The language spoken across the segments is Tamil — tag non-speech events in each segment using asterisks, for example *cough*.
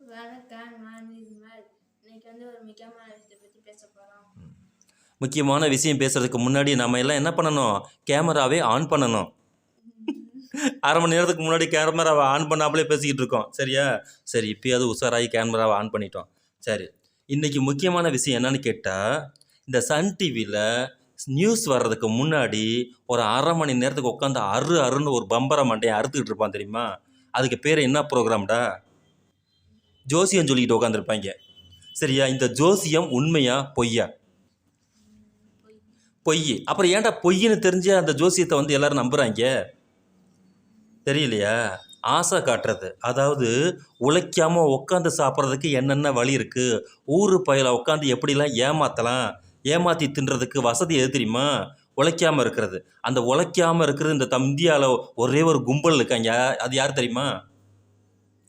வணக்கம் நான் நிர்மல் இன்னைக்கு வந்து ஒரு முக்கியமான விஷயத்தை பற்றி பேச போகிறோம் முக்கியமான விஷயம் பேசுறதுக்கு முன்னாடி நம்ம எல்லாம் என்ன பண்ணணும்? கேமராவே ஆன் பண்ணணும். *laughs* அரை மணி நேரத்துக்கு முன்னாடி கேமராவை ஆன் பண்ணாமலே பேசிக்கிட்டு இருக்கோம். சரியா? சரி இப்பயாவது உஷாராகி கேமராவை ஆன் பண்ணிட்டோம். சரி. இன்னைக்கு முக்கியமான விஷயம் என்னன்னு கேட்டால் இந்த சன் டிவியில் நியூஸ் வர்றதுக்கு முன்னாடி ஒரு அரை மணி நேரத்துக்கு உட்காந்து அரு அருன்னு ஒரு பம்பரை மண்டையை அறுத்துக்கிட்டு இருப்பான் தெரியுமா? அதுக்கு பேர் என்ன ப்ரோக்ராம்டா ஜோசியம் சொல்லிக்கிட்டு உட்காந்துருப்பாங்க சரியா? இந்த ஜோசியம் உண்மையா? பொய்யா? பொய் அப்புறம் ஏன்டா பொய்ன்னு தெரிஞ்ச அந்த ஜோசியத்தை வந்து எல்லாரும் நம்புறாங்க? தெரியலையா? ஆசை காட்டுறது. அதாவது உழைக்காமல் உட்காந்து சாப்பிட்றதுக்கு என்னென்ன வழி இருக்குது ஊர் பயில உட்காந்து எப்படிலாம் ஏமாற்றலாம் ஏமாற்றி தின்றதுக்கு வசதி எது தெரியுமா? உழைக்காமல் இருக்கிறது. அந்த உழைக்காமல் இருக்கிறது இந்த தம் இந்தியாவில் ஒரே ஒரு கும்பல் இருக்காங்க. அது யார் தெரியுமா?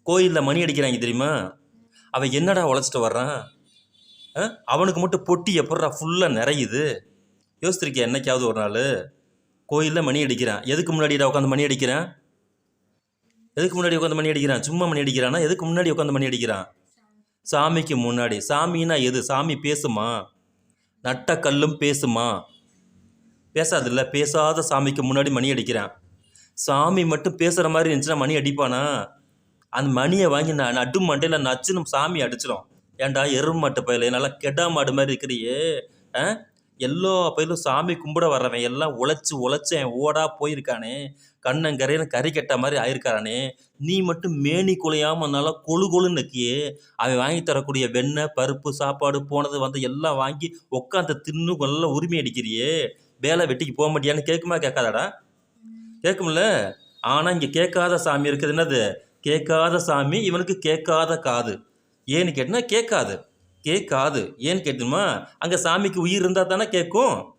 கோயிலில் மணி அடிக்கிறாங்க தெரியுமா? அவன் என்னடா உழைச்சிட்டு வர்றான் ஆ? அவனுக்கு மட்டும் பொட்டி எப்பட்றா ஃபுல்லாக நிறையுது? யோசிச்சிருக்கியா என்னைக்காவது ஒரு நாள்? கோயிலில் மணி அடிக்கிறான். எதுக்கு முன்னாடிடா உட்காந்து மணி அடிக்கிறான்? எதுக்கு முன்னாடி உட்காந்து மணி அடிக்கிறான்? சும்மா மணி அடிக்கிறானா? எதுக்கு முன்னாடி உட்காந்து மணி அடிக்கிறான்? சாமிக்கு முன்னாடி. சாமின்னா எது? சாமி பேசுமா? நட்ட கல்லும் பேசுமா? பேசாதில்ல. பேசாத சாமிக்கு முன்னாடி மணி அடிக்கிறான். சாமி மட்டும் பேசுகிற மாதிரி இருந்துச்சுன்னா மணி அடிப்பானா? அந்த மணியை வாங்கி நான் நடு மண்டையில் நச்சுன்னு சாமி அடிச்சிடும் ஏன்டா எருமை மாட்டு பயில நல்லா கெடா மாடு மாதிரி இருக்கிறியே. ஆ? எல்லா பயிலும் சாமி கும்பிட வர்றவன் எல்லாம் உழைச்சி உழைச்சேன் ஓடா போயிருக்கானே. கண்ணங்கரையில கறி கெட்ட மாதிரி ஆயிருக்கானே. நீ மட்டும் மேனி குலையாம நல்லா கொழு கொழுன்னு நக்கியே அவன் வாங்கி தரக்கூடிய வெண்ணெய் பருப்பு சாப்பாடு போனது வந்து எல்லாம் வாங்கி உட்காந்து தின்னு நல்லா உரிமை அடிக்கிறியே. வேலை வெட்டிக்கு போக மாட்டியான்னு கேட்குமா கேட்காதாடா? கேட்கும்ல? ஆனால் இங்கே கேட்காத சாமி இருக்குது என்னது? கேட்காத சாமி இவனுக்கு கேட்காத காது. ஏன்னு கேட்டினா கேட்காது. கேட்காது. ஏன்னு கேட்டுமா அங்கே சாமிக்கு உயிர் இருந்தால் தானே கேட்கும்?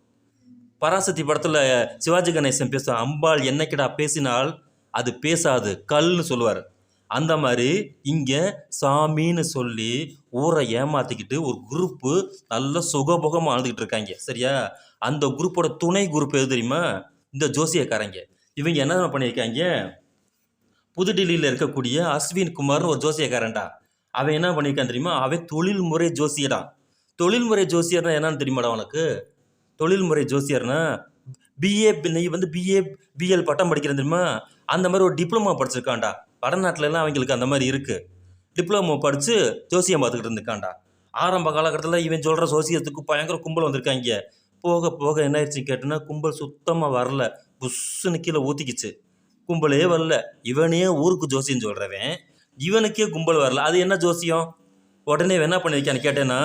பராசக்தி படத்தில் சிவாஜி கணேசன் பேசுவான் அம்பாள் என்னைக்கிடா பேசினால்? அது பேசாது. கல்னு சொல்லுவார். அந்த மாதிரி இங்கே சாமின்னு சொல்லி ஊரை ஏமாற்றிக்கிட்டு ஒரு குரூப்பு நல்ல சுகபோகமாக வாழ்ந்துக்கிட்டு இருக்காங்க. சரியா? அந்த குரூப்போட துணை குரூப் எது தெரியுமா? இந்த ஜோசியக்காரங்க. இவங்க என்ன பண்ணியிருக்காங்க? புதுடில்லியில் இருக்கக்கூடிய அஸ்வின் குமார்னு ஒரு ஜோசியக்காரன்டா. அவன் என்ன பண்ணியிருக்கான் தெரியுமா? அவன் தொழில்முறை ஜோசியடா. தொழில்முறை ஜோசியர்னா என்னன்னு தெரியுமாடா உனக்கு? தொழில்முறை ஜோசியர்னா பிஏ நீ வந்து பிஏ பிஎல் பட்டம் படிக்கிறேன் தெரியுமா? அந்த மாதிரி ஒரு டிப்ளமோ படிச்சிருக்கான்டா. வடநாட்டிலலாம் அவங்களுக்கு அந்த மாதிரி இருக்குது டிப்ளமோ படித்து ஜோசியம் பார்த்துக்கிட்டு இருந்திருக்கான்டா ஆரம்ப காலகட்டத்தில் இவன் சொல்கிற ஜோசியத்துக்கு பயங்கர கும்பல் வந்திருக்காங்க. போக போக என்ன ஆயிடுச்சு கேட்டோன்னா கும்பல் சுத்தமாக வரல. புஷ்ஷுன்னு கீழே ஊற்றிக்கிச்சு கும்பலே வரல. இவனே ஊருக்கு ஜோசியம் சொல்கிறவன் இவனுக்கே கும்பல் வரல. அது என்ன ஜோசியம்? உடனே என்ன பண்ணியிருக்கான்னு கேட்டேன்னா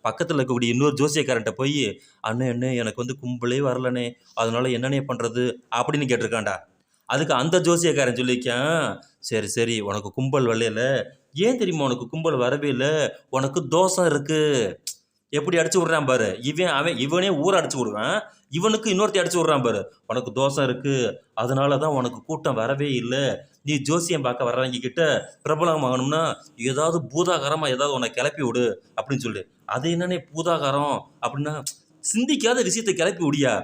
பக்கத்தில் இருக்கக்கூடிய இன்னொரு ஜோசியக்காரன்ட்ட போய் அண்ணே அண்ணே எனக்கு வந்து கும்பலே வரலனே அதனால என்னண்ணே பண்ணுறது அப்படின்னு கேட்டிருக்கான்டா. அதுக்கு அந்த ஜோசியக்காரன் சொல்லியிருக்கான் சரி சரி உனக்கு கும்பல் வரலையில. ஏன் தெரியுமா உனக்கு கும்பல் வரவே இல்லை? உனக்கு தோஷம் இருக்குது எப்படி அடிச்சு விட்றான் பாரு. இவன் அவன் இவனே ஊரை அடிச்சு விடுவான். இவனுக்கு இன்னொருத்தி அடிச்சு விட்றான் பாரு. உனக்கு தோஷம் இருக்கு. அதனால தான் உனக்கு கூட்டம் வரவே இல்லை. நீ ஜோசியம் பார்க்க வர்றவங்க கிட்ட பிரபலம் ஆகணும்னா ஏதாவது பூதாகரமாக ஏதாவது உன்னை கிளப்பி விடு அப்படின்னு சொல்லு. அது என்னன்னே பூதாகரம் அப்படின்னா சிந்திக்காத விஷயத்தை கிளப்பி விடியா.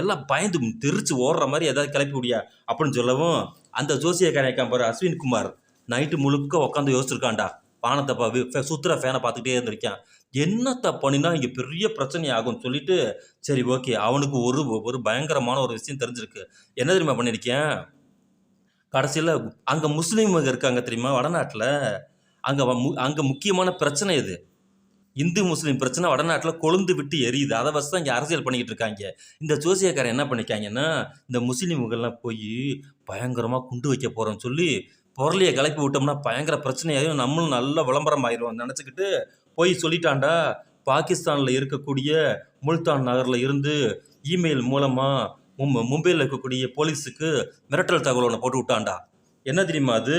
எல்லாம் பயந்து தெரிச்சு ஓடுற மாதிரி ஏதாவது கிளப்பி விடியா அப்படின்னு சொல்லவும் அந்த ஜோசியக்காரன் இருக்கான் பாரு அஸ்வின் குமார். நைட்டு முழுக்க உட்காந்து யோசிச்சிருக்காண்டா வானத்தை பா சுத்துற ஃபேனை பார்த்துக்கிட்டே இருந்திருக்கான். என்னத்தை பண்ணினா இங்கே பெரிய பிரச்சனை ஆகும்னு சொல்லிட்டு சரி ஓகே அவனுக்கு ஒரு ஒரு பயங்கரமான ஒரு விஷயம் தெரிஞ்சிருக்கு. என்ன தெரியுமா பண்ணியிருக்கேன் கடைசியில் அங்கே முஸ்லீமுங்க இருக்காங்க தெரியுமா வடநாட்டில்? அங்கே அங்கே முக்கியமான பிரச்சனை இது இந்து முஸ்லீம் பிரச்சனை வடநாட்டில் கொழுந்து விட்டு எரியுது. அதை வச்சு தான் இங்கே அரசியல் பண்ணிக்கிட்டு இருக்காங்க. இந்த ஜோசியக்காரன் என்ன பண்ணிக்காங்கன்னா இந்த முஸ்லீம்கள்லாம் போய் பயங்கரமாக குண்டு வைக்க போகிறோம்னு சொல்லி பொருளையை கிளப்பி விட்டோம்னா பயங்கர பிரச்சனையாகும் நம்மளும் நல்ல விளம்பரம் ஆயிரும் நினச்சிக்கிட்டு போய் சொல்லிட்டான்டா. பாகிஸ்தானில் இருக்கக்கூடிய முல்தான் நகரில் இருந்து இமெயில் மூலமாக மும் மும்பையில் இருக்கக்கூடிய போலீஸுக்கு மிரட்டல் தகவல் ஒன்று போட்டு விட்டான்டா. என்ன தெரியுமா அது?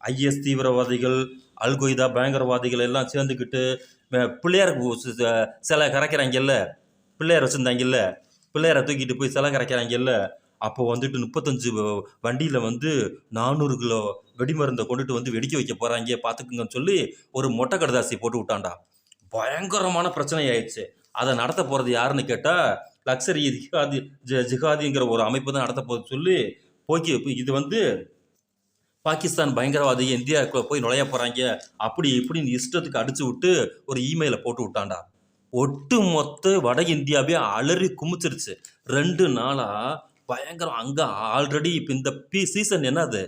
ஐஎஸ் தீவிரவாதிகள் அல்கொய்தா பயங்கரவாதிகள் எல்லாம் சேர்ந்துக்கிட்டு பிள்ளையார் சிலை கரைக்கிறாங்கல்ல? பிள்ளையார் வச்சுருந்தாங்கல்ல? பிள்ளையாரை தூக்கிட்டு போய் சிலை கரைக்கிறாங்கல்ல? அப்போ வந்துட்டு முப்பத்தஞ்சு வண்டியில் வந்து நானூறு கிலோ வெடிமருந்தை கொண்டுட்டு வந்து வெடிக்க வைக்க போகிறாங்க பார்த்துக்குங்கன்னு சொல்லி ஒரு மொட்டை கடதாசி போட்டு விட்டான்டா. பயங்கரமான பிரச்சனை ஆயிடுச்சு அதை நடத்த போகிறது யாருன்னு கேட்டால் லக்ஸரி ஜிகாதி ஜ ஜிகாதிங்கிற ஒரு அமைப்பு தான் நடத்த போகுது சொல்லி போக்கி இது வந்து பாகிஸ்தான் பயங்கரவாதி இந்தியாவுக்குள்ள போய் நுழைய போகிறாங்க அப்படி இப்படின்னு இஷ்டத்துக்கு அடிச்சு விட்டு ஒரு இமெயிலை போட்டு விட்டான்டா. ஒட்டு மொத்த வட இந்தியாவே அலறி குமிச்சிருச்சு. ரெண்டு நாளாக பயங்கரம் அங்கே ஆல்ரெடி இப்போ இந்த பீ சீசன் என்னது?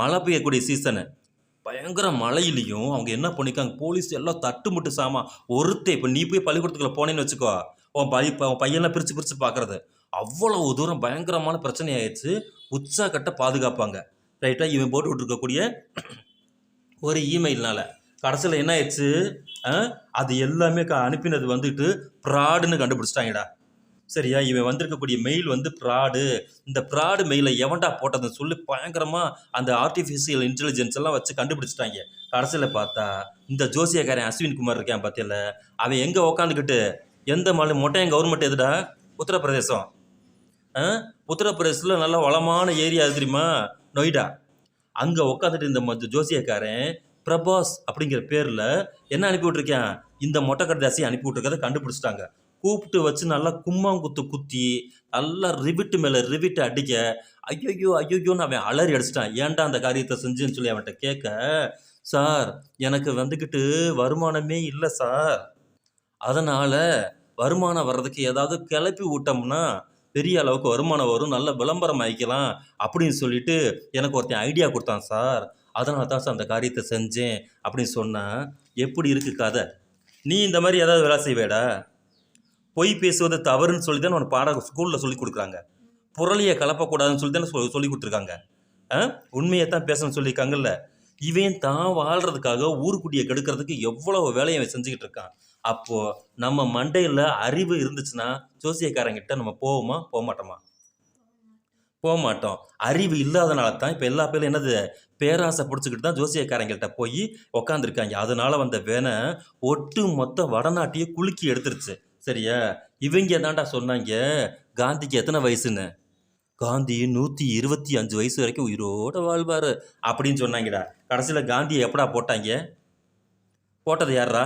மழை பெய்யக்கூடிய சீசனு பயங்கர மழையிலையும் அவங்க என்ன பண்ணிக்காங்க போலீஸ் எல்லாம் தட்டுமுட்டு சாமா. ஒருத்தே இப்போ நீ போய் பள்ளிக்கூடத்துக்குள்ள போனேன்னு வச்சுக்கோ. உன் பை உன் பையன்லாம் பிரித்து பிரித்து பார்க்குறது அவ்வளவு தூரம் பயங்கரமான பிரச்சனை ஆயிடுச்சு உச்சா கட்ட பாதுகாப்பாங்க ரைட்டாக இவன் போட்டு விட்டுருக்கக்கூடிய ஒரு இமெயில்னால கடைசியில் என்ன ஆயிடுச்சு? அது எல்லாமே க அனுப்பினது வந்துட்டு ப்ராடுன்னு கண்டுபிடிச்சிட்டாங்கடா. சரியா? இவன் வந்திருக்கக்கூடிய மெயில் வந்து ப்ராடு இந்த ப்ராடு மெயிலை எவன்டா போட்டதுன்னு சொல்லி பயங்கரமாக அந்த ஆர்டிஃபிஷியல் இன்டெலிஜென்ஸ் எல்லாம் வச்சு கண்டுபிடிச்சிட்டாங்க. கடைசியில் பார்த்தா இந்த ஜோசியக்காரன் அஸ்வின் குமார் இருக்கான் பார்த்தியில அவன் எங்கே உக்காந்துக்கிட்டு எந்த மாநில மொட்டையன் கவர்மெண்ட் எதுடா? உத்தரப்பிரதேசம். உத்தரப்பிரதேசத்தில் நல்ல வளமான ஏரியா தெரியுமா? நொய்டா. அங்கே உட்காந்துட்டு இந்த ம- ஜோசியக்காரன் பிரபாஸ் அப்படிங்கிற பேரில் என்ன அனுப்பி விட்ருக்கேன் இந்த மொட்டை கடைதாசி அனுப்பி விட்ருக்கதை கண்டுபிடிச்சிட்டாங்க. கூப்பிட்டு வச்சு நல்லா கும்மாங்குத்து குத்தி நல்லா ரிவிட்டு மேலே ரிவிட்டு அடிக்க ஐயோ ஐயோன்னு அவன் அலறி அடிச்சிட்டான். ஏன்டா அந்த காரியத்தை செஞ்சுன்னு சொல்லி அவன்கிட்ட கேட்க சார் எனக்கு வந்துக்கிட்டு வருமானமே இல்லை சார். அதனால் வருமானம் வர்றதுக்கு ஏதாவது கிளப்பி விட்டோம்னா பெரிய அளவுக்கு வருமானம் வரும் நல்ல விளம்பரம் ஆகிக்கலாம் அப்படின்னு சொல்லிட்டு எனக்கு ஒருத்தன் ஐடியா கொடுத்தான் சார் அதனால தான் சார் அந்த காரியத்தை செஞ்சேன் அப்படின்னு சொன்னால் எப்படி இருக்கு கதை? நீ இந்த மாதிரி ஏதாவது வேலை செய்வேடா? பொய் பேசுவது தவறுன்னு சொல்லி தான் உனக்கு பாட ஸ்கூலில் சொல்லி கொடுக்குறாங்க. புரளியை கலப்பக்கூடாதுன்னு சொல்லி தானே சொல்லி சொல்லி கொடுத்துருக்காங்க. ஆ? உண்மையை தான் பேசணும்னு சொல்லியிருக்காங்கல்ல. இவன் தான் வாழ்கிறதுக்காக ஊருக்குடியை கெடுக்கிறதுக்கு எவ்வளவு வேலையை அவன் செஞ்சுக்கிட்டு இருக்கான். அப்போது நம்ம மண்டையில் அறிவு இருந்துச்சுன்னா ஜோசியக்காரங்கிட்ட நம்ம போவோமா போக மாட்டோமா போக மாட்டோம் அறிவு இல்லாதனால தான் இப்போ எல்லா பேரும் என்னது பேராசை பிடிச்சிக்கிட்டு தான் ஜோசியக்காரங்கள்ட்ட போய் உக்காந்துருக்காங்க. அதனால் வந்த வேனை ஒட்டு மொத்த வடநாட்டையே குலுக்கி எடுத்துருச்சு. சரியா? இவங்க தான்டா சொன்னாங்க காந்திக்கு எத்தனை வயசுன்னு? காந்தி நூற்றி இருபத்தி அஞ்சு வயசு வரைக்கும் உயிரோட வாழ்வார் அப்படின்னு சொன்னாங்கடா. கடைசியில் காந்தியை எப்படா போட்டாங்க? போட்டது யாரா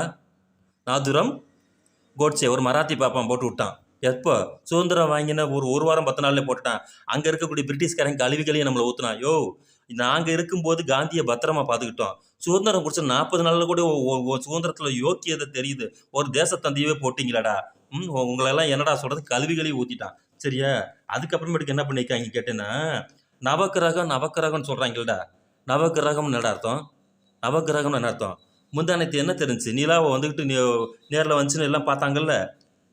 நாதுரம் கோட்சே ஒரு மராத்தி பாப்பான் போட்டு விட்டான். எப்போ? சுதந்திரம் வாங்கின ஒரு ஒரு வாரம் பத்து நாள்ல போட்டுட்டான். அங்கே இருக்கக்கூடிய பிரிட்டிஷ்காரன் கழிவுகளையும் நம்மளை ஊற்றுனான் யோ நாங்கள் இருக்கும்போது காந்தியை பத்திரமா பார்த்துக்கிட்டோம். சுதந்திரம் குடிச்ச நாற்பது நாளில் கூட சுதந்திரத்தில் யோக்கியதை தெரியுது. ஒரு தேசத்தந்தையவே போட்டிங்களாடா? ம் உங்களெல்லாம் என்னடா சொல்கிறது கல்விகளையும் ஊற்றிட்டான் சரியா? அதுக்கப்புறமேட்டுக்கு என்ன பண்ணியிருக்காங்க கேட்டேன்னா நவக்கிரகம் நவக்கிரகம்னு சொல்கிறாங்கல்டா நவக்கிரகம்னு என்னடா அர்த்தம்? நவக்கிரகம்னு என்ன அர்த்தம்? முந்தானத்து என்ன தெரிஞ்சு நிலாவை வந்துக்கிட்டு நேரில் வந்துச்சுன்னு எல்லாம் பார்த்தாங்கல்ல.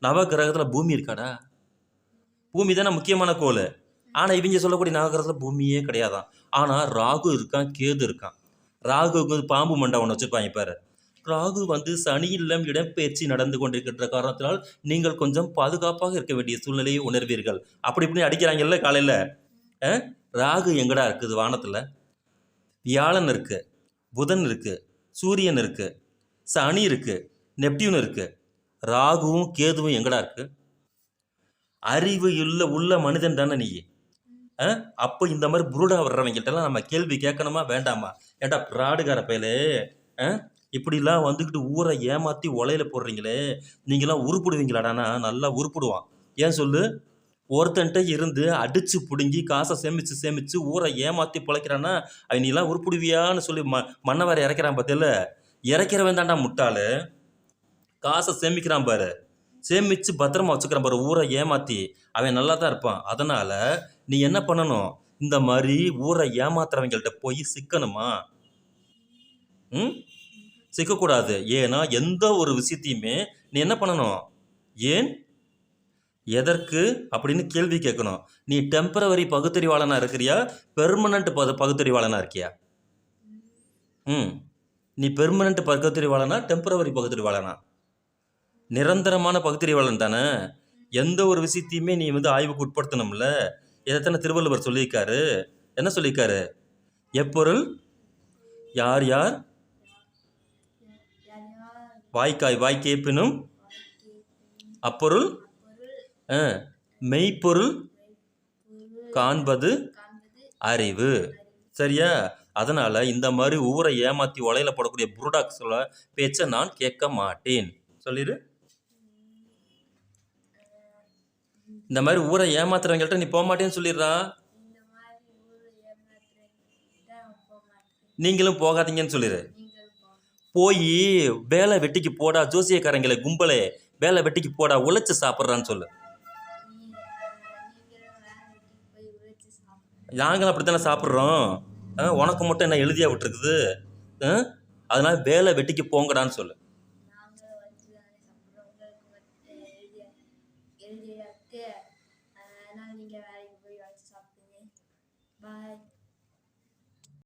நவக்கிரகத்தில் பூமி இருக்காடா? பூமி தானே முக்கியமான கோள். ஆனால் இவங்க சொல்லக்கூடிய நவக்கிரகத்தில் பூமியே கிடையாதான். ஆனால் ராகு இருக்கான் கேது இருக்கான். ராகுவுக்கு பாம்பு மண்டை ஒன்று வச்சுருப்பாங்க பாரு. ராகு வந்து சனி இல்லம் நடந்து கொண்டிருக்கின்ற காரணத்தினால் நீங்கள் கொஞ்சம் பாதுகாப்பாக இருக்க வேண்டிய சூழ்நிலையை உணர்வீர்கள். அப்படி இப்படி அடிக்கிறாங்கல்ல காலையில். ராகு எங்கடா இருக்குது? வானத்தில். வியாழன் இருக்குது புதன் இருக்குது சூரியன் இருக்குது சனி இருக்குது நெப்டியூன் இருக்குது ராகுவும் கேதுவும் எங்கடா இருக்குது அறிவு உள்ள உள்ள மனிதன் தானே நீ. அப்போ இந்த மாதிரி புருடா வர்றவங்கள்ட்டலாம் நம்ம கேள்வி கேட்கணுமா? வேண்டாமா? ஏன்டா பிராடுகார பயலே? ஆ? இப்படிலாம் வந்துக்கிட்டு ஊரை ஏமாற்றி உலையில போடுறீங்களே? நீங்களாம் உருப்பிடுவீங்களாடானா நல்லா உருப்பிடுவான். ஏன் சொல்லு? ஒருத்தன்ட்ட இருந்து அடிச்சு பிடுங்கி காசை சேமித்து சேமித்து ஊரை ஏமாற்றி பிழைக்கிறான்னா அவன் நீலாம் உருப்பிடுவியான்னு சொல்லி ம மண்ணை வேற இறக்கிறான் பார்த்தியில இறக்கிறவன் தான்டா முட்டாளு. காசை சேமிக்கிறான் பாரு. சேமிச்சு பத்திரமா வச்சுக்கிறான் பாரு ஊரை ஏமாற்றி அவன் நல்லா தான் இருப்பான். அதனால் நீ என்ன பண்ணணும்? இந்த மாதிரி ஊரை ஏமாத்துறவங்கள்ட்ட போய் சிக்கணுமா? ம்? சிக்கக்கூடாது. ஏன்னா எந்த ஒரு விஷயத்தையுமே நீ என்ன பண்ணணும்? ஏன்? எதற்கு? அப்படின்னு கேள்வி கேட்கணும். நீ டெம்பரவரி பகுத்தறிவாளனாக இருக்கிறியா? பெர்மனண்ட் பகு பகுத்தறிவாளனாக இருக்கியா? ம். நீ பெர்மனண்ட் பகுத்தறிவாளனா? டெம்பரவரி பகுத்தறிவாளனா? நிரந்தரமான பகுத்தறிவாளன் தானே? எந்த ஒரு விஷயத்தையுமே நீ வந்து ஆய்வுக்கு உட்படுத்தணும்ல? இதைத்தானே திருவள்ளுவர் சொல்லியிருக்காரு. என்ன சொல்லியிருக்காரு? எப்பொருள்? யார் யார்? வாய்க்காய் வாய் வாய்க்காய் வாய்க்கேப்பினும் அப்பொருள்? மெய்ப்பொருள்? காண்பது அறிவு. சரியா? அதனால் இந்த மாதிரி ஊரை ஏமாற்றி உலையில போடக்கூடிய புருடாக்ஸோட பேச்சை நான் கேட்க மாட்டேன். சொல்லிடு. இந்த மாதிரி ஊரை ஏமாத்துறவங்கள்ட்ட நீ போக மாட்டேன்னு சொல்லிடுறா. நீங்களும் போகாதீங்கன்னு சொல்லிடு போய் வேலை வெட்டிக்கு போடா ஜோசியக்காரங்களே கும்பலே வேலை வெட்டிக்கு போடா உழைச்சி சாப்பிட்றான்னு சொல்லு. நாங்களும் அப்படி தானே சாப்பிட்றோம் உனக்கு மட்டும் என்ன எழுதியா விட்டுருக்குது? அதனால் வேலை வெட்டிக்கு போங்கடான்னு சொல்லு.